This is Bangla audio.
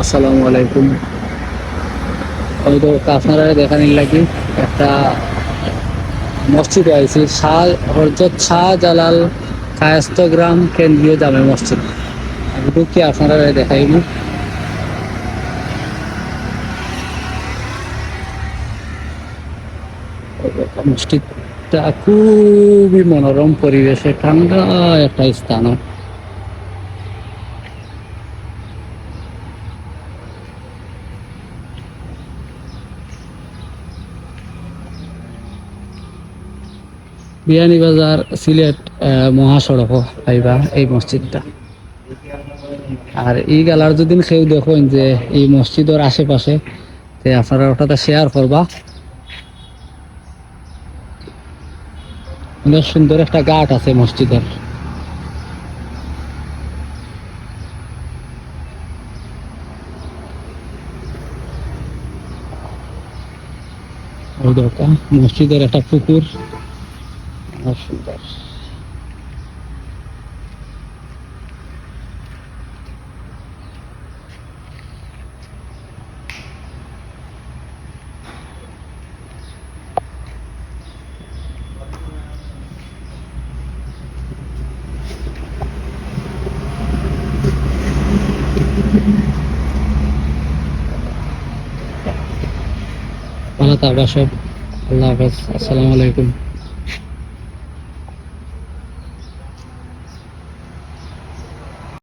আসসালামু আলাইকুম। আমি তো আপনারা দেখানির লাগি একটা মসজিদে আইছি, শাহ হরজত শাহ জালাল কায়স্তগ্রাম কেন্দ্রীয় জামে মসজিদ। ঢুকি আপনারা দেখাইনি? মসজিদটা খুবই মনোরম পরিবেশে, ঠান্ডা একটা স্থান। বিয়ানীবাজার সিলেট মহাসড়ক পাইবা এই মসজিদটা। আর এই গালার যদি সেও দেখেন যে এই মসজিদের আশেপাশে তে আপনারা ওটাতে শেয়ার করবা। অনেক সুন্দর একটা ঘাট আছে মসজিদের। মসজিদের একটা পুকুর। অনেক সুন্দর ভালো থাকবা সব আল্লাহ হাফেজ আসসালামু আলাইকুম